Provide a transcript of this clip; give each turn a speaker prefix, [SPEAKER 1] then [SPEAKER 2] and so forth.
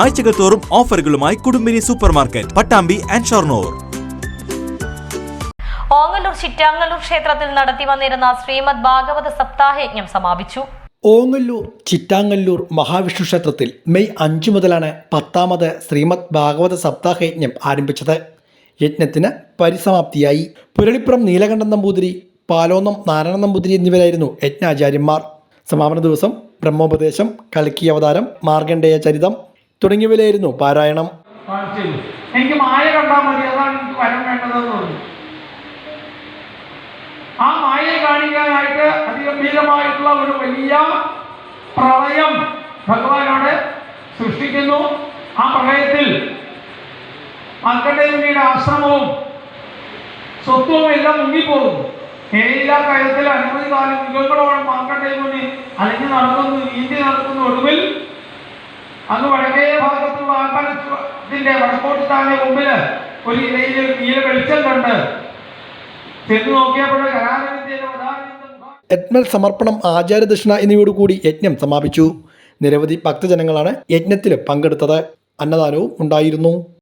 [SPEAKER 1] ആഴ്ചകൾ തോറും ഓഫറുകളുമായി Kudumbini super market Pattambi and Shoranur.
[SPEAKER 2] Ongallur Chittangallur ക്ഷേത്രത്തിൽ നടത്തി വന്നിരുന്ന ശ്രീമദ് ഭാഗവത സപ്താഹയജ്ഞം സമാപിച്ചു.
[SPEAKER 3] ഓങ്ങല്ലൂർ ചിറ്റാങ്ങല്ലൂർ മഹാവിഷ്ണു ക്ഷേത്രത്തിൽ മെയ് അഞ്ചു മുതലാണ് പത്താമത് ശ്രീമദ് ഭാഗവത സപ്താഹ യജ്ഞം ആരംഭിച്ചത്. യജ്ഞത്തിന് പരിസമാപ്തിയായി. പുരളിപ്പുറം നീലകണ്ഠൻ നമ്പൂതിരി പാലോന്നം നാരായണ നമ്പൂതിരി എന്നിവരായിരുന്നു യജ്ഞാചാര്യന്മാർ. സമാപന ദിവസം ബ്രഹ്മോപദേശം കൽക്കി അവതാരം മാർഗണ്ഡേയ ചരിതം തുടങ്ങിയവയിലായിരുന്നു പാരായണം.
[SPEAKER 4] എനിക്ക് മായ കണ്ടാൽ മതി. അതാണ് എനിക്ക് വരം വേണ്ടതെന്ന് പറഞ്ഞു ആ മായയെ കാണിക്കാനായിട്ട് അതിഗംഭീരമായിട്ടുള്ള ഒരു വലിയ പ്രളയം ഭഗവാനോട് സൃഷ്ടിക്കുന്നു. ആ പ്രളയത്തിൽ മക്കളുടെ ആശ്രമവും സ്വത്വവും എല്ലാം മുങ്ങിപ്പോകുന്നു. ഏഴില്ലാ കാര്യത്തിൽ അനുമതി കാലം യുഗങ്ങളോളം മുന്നിൽ അലഞ്ഞു നടക്കുന്നു നീന്തി നടക്കുന്ന ഒടുവിൽ അന്ന് വടക്കേ ഭാഗത്തുള്ള അമ്പലത്തിന്റെ വടക്കോട്ട് താഴെ ഒരു ഇലയിൽ നീല വെളിച്ചം കണ്ട് ചെന്ന് നോക്കിയപ്പോൾ കലാരവിദ്യയുടെ
[SPEAKER 3] യജ്ഞ സമർപ്പണം ആചാരദക്ഷിണ എന്നിവയോടുകൂടി യജ്ഞം സമാപിച്ചു. നിരവധി ഭക്തജനങ്ങളാണ് യജ്ഞത്തിൽ പങ്കെടുത്തത്. അന്നദാനവും ഉണ്ടായിരുന്നു.